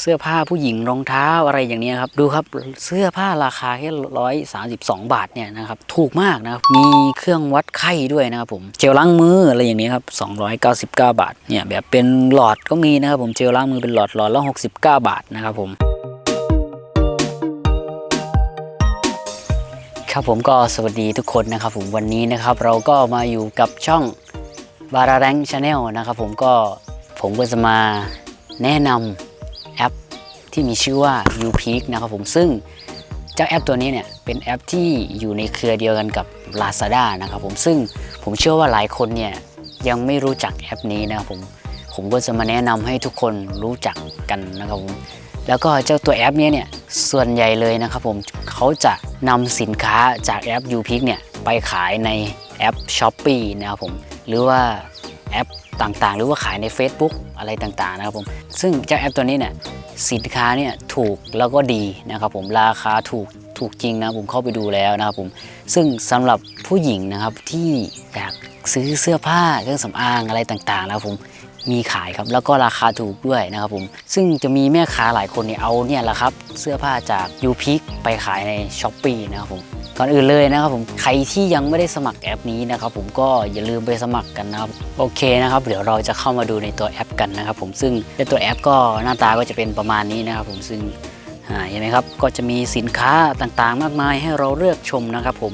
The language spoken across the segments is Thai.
เสื้อผ้าผู้หญิงรองเท้าอะไรอย่างนี้ครับ ดูครับเสื้อผ้าราคาแค่ร้อยสาสิบสองบาทเนี่ยนะครับถูกมากนะครับมีเครื่องวัดไข้ด้วยนะครับผมเจลล้างมืออะไรอย่างนี้ครับสองร้อยเก้าสิบเก้าบาทเนี่ยแบบเป็นหลอดก็มีนะครับผมเจลล้างมือเป็นหลอดหลอดละหกสิบเก้าบาทนะครับผมครับผมก็สวัสดีทุกคนนะครับผมวันนี้นะครับเราก็มาอยู่กับช่องบาราแรงชาแนลนะครับผมก็ผมก็จะมาแนะนำ ที่มีชื่อว่า u p e a k นะครับผมซึ่งเจ้าแอปตัวนี้เนี่ยเป็นแอปที่อยู่ในเครือเดียวกันกับ Lazada นะครับผมซึ่งผมเชื่อว่าหลายคนเนี่ยยังไม่รู้จักแอปนี้นะครับผมผมก็จะมาแนะนำให้ทุกคนรู้จักกันนะครับผมแล้วก็เจ้าตัวแอปนี้เนี่ยส่วนใหญ่เลยนะครับผมเขาจะนำสินค้าจากแอป u p i c เนี่ยไปขายในแอป s h o p e e นะครับผมหรือว่าแอปต่างๆ หรือว่าขายใน Facebook อะไรต่างๆนะครับผมซึ่งเจ้าแอปตัวนี้เนี่ย สินค้าเนี่ยถูกแล้วก็ดีนะครับผมราคาถูกถูกจริงนะผมเข้าไปดูแล้วนะครับผมซึ่งสำหรับผู้หญิงนะครับที่อยากซื้อเสื้อผ้าเครื่องสำอางอะไรต่างๆนะครับผมมีขายครับแล้วก็ราคาถูกด้วยนะครับผมซึ่งจะมีแม่ค้าหลายคนเนี่ยเอาเนี่ยแหละครับเสื้อผ้าจากยูพิกไปขายในช้อปปีนะครับผม ก่อนอื่นเลยนะครับผมใครที่ยังไม่ได้สมัครแอปนี้นะครับผมก็อย่าลืมไปสมัครกันนะครับโอเคนะครับเดี๋ยวเราจะเข้ามาดูในตัวแอปกันนะครับผมซึ่งในตัวแอปก็หน้าตาก็จะเป็นประมาณนี้นะครับผมซึ่งเห็นไหมครับก็จะมีสินค้าต่างๆ มากมายให้เราเลือกชมนะครับผม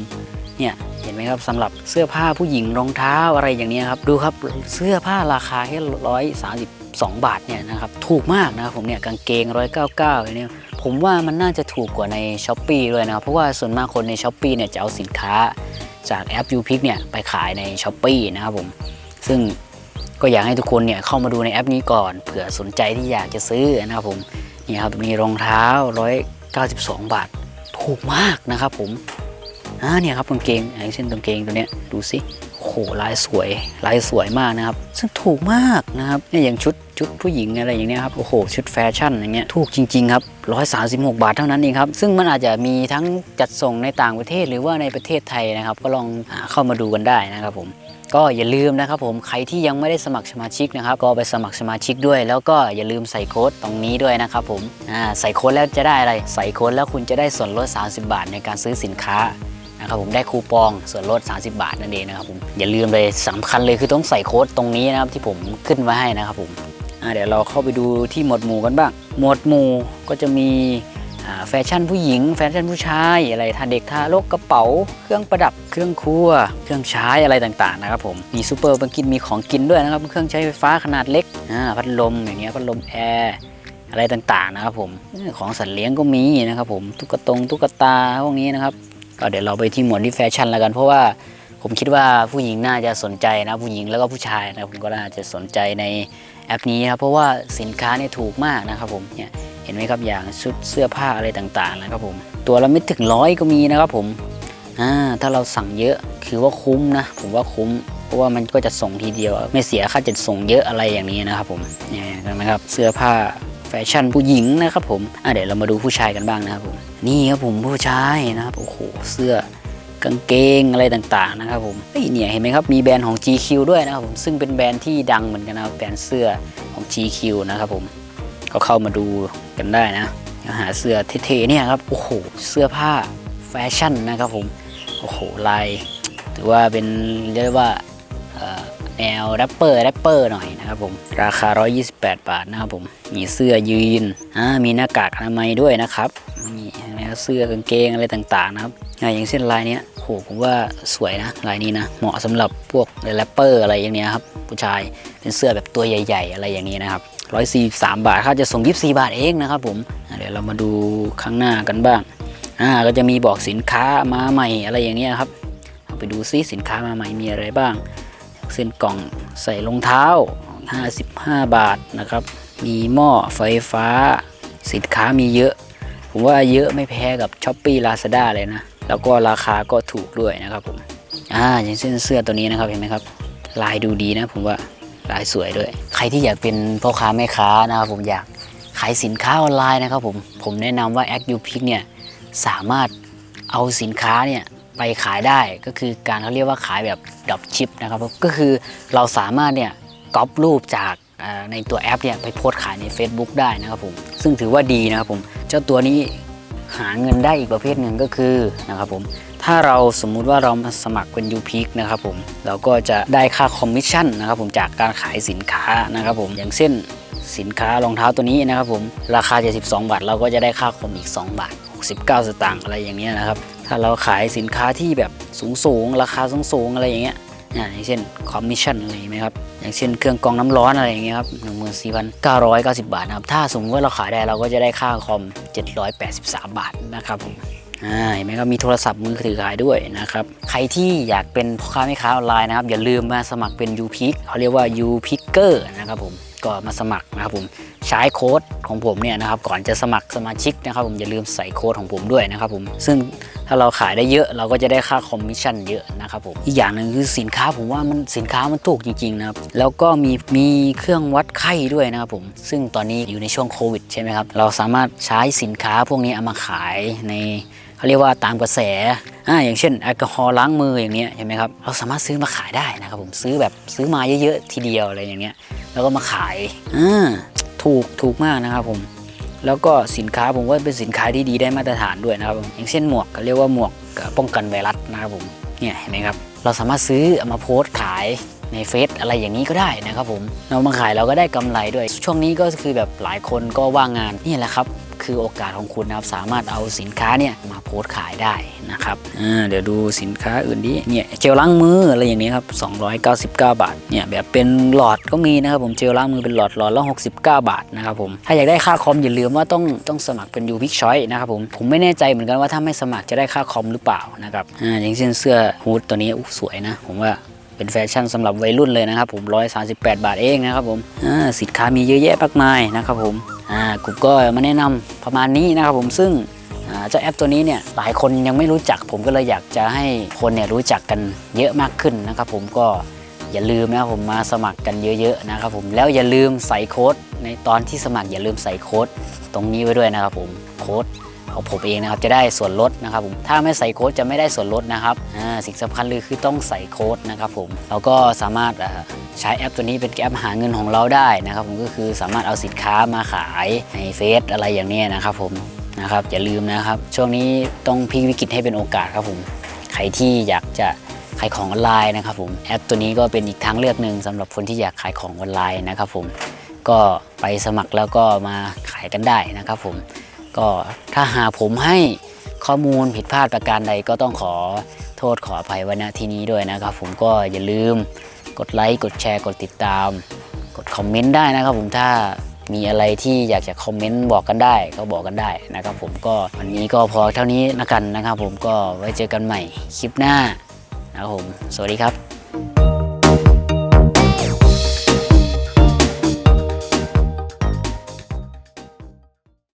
เนี่ยเห็นไหมครับสำหรับเสื้อผ้าผู้หญิงรองเท้าอะไรอย่างนี้ครับดูครับเสื้อผ้าราคาแค่ร้อยสาสิบสองบาทเนี่ยนะครับถูกมากนะครับผมเนี่ยกางเกงร้อยเก้าเก้าเนี่ย ผมว่ามันน่าจะถูกกว่าในช้อปปีด้วยนะครับ เพราะว่าส่วนมากคนในช้อปปีเนี่ยจะเอาสินค้าจากแอป u p i c เนี่ยไปขายในช้อปปีนะครับผม ซึ่งก็อยากให้ทุกคนเนี่ยเข้ามาดูในแอปนี้ก่อนเผื่อสนใจที่อยากจะซื้อนะครับผมนี่ครับมีรองเท้า 192 บาท ถูกมากนะครับผมอ่าเนี่ยครับกางเกงอย่างเช่นกางเกงตัวเนี้ยดูสิ โอ้โหลายสวยลายสวยมากนะครับ ซึ่งถูกมากนะครับเนี่ยอย่างชุดชุดผู้หญิงอะไรอย่างเนี้ยครับโอ้โหชุดแฟชั่นอย่างเงี้ยถูกจริงๆครับ136 บาทเท่านั้นเองครับ ซึ่งมันอาจจะมีทั้งจัดส่งในต่างประเทศหรือว่าในประเทศไทยนะครับ ก็ลองเข้ามาดูกันได้นะครับผมก็อย่าลืมนะครับผมใครที่ยังไม่ได้สมัครสมาชิกนะครับ ก็ไปสมัครสมาชิกด้วย แล้วก็อย่าลืมใส่โค้ดตรงนี้ด้วยนะครับผมใส่โค้ดแล้วจะได้อะไร ใส่โค้ดแล้วคุณจะได้ส่วนลด 30 บาทในการซื้อสินค้า นะครับผมได้คูปองส่วนลด 30 บาทนั่นเองนะครับผมอย่าลืมเลยสำคัญเลยคือต้องใส่โค้ดตรงนี้นะครับที่ผมขึ้นไว้ให้นะครับผมเดี๋ยวเราเข้าไปดูที่หมวดหมู่กันบ้าง หมวดหมู่ก็จะมีแฟชั่นผู้หญิง แฟชั่นผู้ชายอะไรทาเด็กทารกกระเป๋า เครื่องประดับเครื่องครัว เครื่องใช้อะไรต่างๆนะครับผมมีซูเปอร์บังกินมีของกินด้วยนะครับเครื่องใช้ไฟฟ้าขนาดเล็กพัดลมอย่างเงี้ยพัดลมแอร์อะไรต่างๆนะครับผมของสัตว์เลี้ยงก็มีนะครับผมตุ๊กตงตุ๊กตาพวกนี้นะครับ ก็เดี๋ยวเราไปที่หมวดที่แฟชั่นแล้วกัน เพราะว่าผมคิดว่าผู้หญิงน่าจะสนใจนะผู้หญิงแล้วก็ผู้ชายนะผมก็น่าจะสนใจในแอปนี้ครับเพราะว่าสินค้าเนี่ยถูกมากนะครับผมเนี่ยเห็นไหมครับอย่างชุดเสื้อผ้าอะไรต่างๆนะครับผมตัวละไม่ถึงร้อยก็มีนะครับผมอ่าถ้าเราสั่งเยอะคือว่าคุ้มนะผมว่าคุ้มเพราะว่ามันก็จะส่งทีเดียว ไม่เสียค่าจัดส่งเยอะอะไรอย่างนี้นะครับผมเนี่ยนไหมครับเสื้อผ้าแฟชั่นผู้หญิงนะครับผมอะเดี๋ยวเรามาดูผู้ชายกันบ้างนะครับผม นี่ครับผมผู้ชายนะครับโอ้โหเสื้อกางเกงอะไรต่างๆนะครับผมเฮ้ยเนี่ยเห็นไหมครับมีแบรนด์ของ GQ ด้วยนะครับผมซึ่งเป็นแบรนด์ที่ดังเหมือนกันนะแบรนด์เสื้อของ GQ นะครับผมก็เข้ามาดูกันได้นะหาเสื้อเท่ๆเนี่ยครับโอ้โหเสื้อผ้าแฟชั่นนะครับผมโอ้โหลายถือว่าเป็นเรียกว่าแนวแรปเปอร์แรปเปอร์หน่อยนะครับผมราคา 128 บาทนะครับผมมีเสื้อยืนอ่ามีหน้ากากอนามัยด้วยนะครับ เสื้อกางเกงอะไรต่างๆนะครับอย่างเช่นลายเนี้ยโหผมว่าสวยนะลายนี้นะเหมาะสำหรับพวกแรปเปอร์อะไรอย่างเนี้ยครับผู้ชายเป็นเสื้อแบบตัวใหญ่ ๆ อะไรอย่างนี้นะครับ143 บาทค่าจะส่ง 24 บาทเองนะครับผมเดี๋ยวเรามาดูข้างหน้ากันบ้างอ่าก็จะมีบอกสินค้ามาใหม่อะไรอย่างเนี้ยครับเอาไปดูซิสินค้ามาใหม่มีอะไรบ้าง เส้นกล่องใส่รองเท้า 55 บาทนะครับมีหม้อไฟฟ้า สินค้ามีเยอะ ผมว่าเยอะไม่แพ้กับ s h อ p e e Lazada เลยนะ แล้วก็ราคาก็ถูกด้วยนะครับผมอ่าอย่างเช่นเสื้อตัวนี้นะครับเห็นไหมครับ ลายดูดีนะ ผมว่าลายสวยด้วย ใครที่อยากเป็นพ่อค้าแม่ค้านะครับผมอยากขายสินค้าออนไลน์นะครับผมผมแนะนำว่า a c u p i c เนี่ยสามารถเอาสินค้าเนี่ยไปขายได้ก็คือการเขาเรียกว่าขายแบบดรอปชิปนะครับก็คือเราสามารถเนี่ยก๊อปรูปจาก ในตัวแอปเนี่ยไปโพสขายใน Facebook ได้นะครับผมซึ่งถือว่าดีนะครับผมเจ้าตัวนี้หาเงินได้อีกประเภทหนึ่งก็คือนะครับผมถ้าเราสมมุติว่าเรามาสมัครเป็น u p นะครับผมเราก็จะได้ค่าคอมมิชชั่นนะครับผมจากการขายสินค้านะครับผมอย่างเช่นสินค้ารองเท้าตัวนี้นะครับผมราคา 72 บาท เราก็จะได้ค่าคอมอีก 2 บาท 69 สตางค์อะไรอย่างเนี้ยนะครับถ้าเราขายสินค้าที่แบบสูงสูงๆราคาสูงสูงๆอะไรอย่างเงี้ย อย่างเช่นคอมมิชชั่นอะไรอย่างเงี้ยครับอย่างเช่นเครื่องกรองน้ำร้อนอะไรอย่างเงี้ยครับ14,990บาทนะครับถ้าสมมติว่าเราขายได้เราก็จะได้ค่าคอม783บาทนะครับผมอ่าเห็นไหมครับมีโทรศัพท์มือถือขายด้วยนะครับใครที่อยากเป็นพ่อค้าแม่ค้าออนไลน์นะครับอย่าลืมมาสมัครเป็น u p i c เขาเรียกว่า u p i c k e r นะครับผมก็มาสมัครนะครับผมใช้โค้ดของผมเนี่ยนะครับก่อนจะสมัครสมาชิกนะครับผมอย่าลืมใส่โค้ดของผมด้วยนะครับผมซึ่ง ถ้าเราขายได้เยอะเราก็จะได้ค่าคอมมิชชั่นเยอะนะครับผมอีกอย่างหนึ่งคือสินค้าผมว่ามันสินค้ามันถูกจริงๆนะครับแล้วก็มีมีเครื่องวัดไข้ด้วยนะครับผมซึ่งตอนนี้อยู่ในช่วงโควิดใช่ไหมครับเราสามารถใช้สินค้าพวกนี้เอามาขายในเขาเรียกว่าตามกระแสอ่าอย่างเช่นแอลกอฮอล์ล้างมืออย่างเนี้ยเห็นไหมครับ เราสามารถซื้อมาขายได้นะครับผมซื้อแบบซื้อมาเยอะๆทีเดียวอะไรอย่างเงี้ย แล้วก็มาขายอ่าถูกถูกมากนะครับผม แล้วก็สินค้าผมว่าเป็นสินค้าที่ดีได้มาตรฐานด้วยนะครับผมอย่างเช่นหมวกก็เรียกว่าหมวกป้องกันไวรัสนะครับผมเนี่ยเห็นไหมครับเราสามารถซื้อเอามาโพสต์ขายในเฟซอะไรอย่างนี้ก็ได้นะครับผมเรามาขายเราก็ได้กำไรด้วย ช่วงนี้ก็คือแบบหลายคนก็ว่างงานนี่แหละครับ คือโอกาสของคุณนะครับสามารถเอาสินค้าเนี่ยมาโพสต์ขายได้นะครับเดี๋ยวดูสินค้าอื่นดิเนี่ยเจลล้างมืออะไรอย่างนี้ครับ299 บาทเนี่ยแบบเป็นหลอดก็มีนะครับผมเจลล้างมือเป็นหลอดหลอดละ69 บาทนะครับผมถ้าอยากได้ค่าคอมอย่าลืมว่าต้องต้องสมัครเป็นยูพิกชอยนะครับผมผมไม่แน่ใจเหมือนกันว่าถ้าไม่สมัครจะได้ค่าคอมหรือเปล่านะครับออย่างเช่นเสื้อฮูดตัวนี้อุ๊ยสวยนะผมว่าเป็นแฟชั่นสำหรับวัยรุ่นเลยนะครับผม 138 บาทเองนะครับผมสินค้ามีเยอะแยะมากมายนะครับผมากูก็มาแนะนำประมาณนี้นะครับผมซึ่งเจ้าแอปตัวนี้เนี่ยหลายคนยังไม่รู้จัก ผมก็เลยอยากจะให้คนเนี่ยรู้จักกันเยอะมากขึ้นนะครับผมก็อย่าลืมนะครับผมมาสมัครกันเยอะๆนะครับผมแล้วอย่าลืมใส่โค้ดในตอนที่สมัครอย่าลืมใส่โค้ดตรงนี้ไว้ด้วยนะครับผมโค้ด ของผมเองนะครับจะได้ส่วนลดนะครับผมถ้าไม่ใส่โค้ดจะไม่ได้ส่วนลดนะครับสิ่งสำคัญเลยคือต้องใส่โค้ดนะครับผมเราก็สามารถใช้แอปตัวนี้เป็นแอปหาเงินของเราได้นะครับผมก็คือสามารถเอาสินค้ามาขายในเฟซอะไรอย่างนี้นะครับผมนะครับอย่าลืมนะครับ ช่วงนี้ต้องพลิกวิกฤตให้เป็นโอกาสครับผมใครที่อยากจะขายของออนไลน์นะครับผมแอปตัวนี้ก็เป็นอีกทางเลือกหนึ่งสำหรับคนที่อยากขายของออนไลน์นะครับผมก็ไปสมัครแล้วก็มาขายกันได้นะครับผม ก็ถ้าหากผมให้ข้อมูลผิดพลาดประการใดก็ต้องขอโทษขออภัยไว้ณที่นี้ด้วยนะครับ ผมก็อย่าลืมกดไลค์กดแชร์กดติดตาม กดคอมเมนต์ได้นะครับ ผมถ้ามีอะไรที่อยากจะคอมเมนต์บอกกันได้ก็บอกกันได้นะครับ ผมก็วันนี้ก็พอเท่านี้นะกันนะครับ ผมก็ไว้เจอกันใหม่คลิปหน้านะครับผม สวัสดีครับ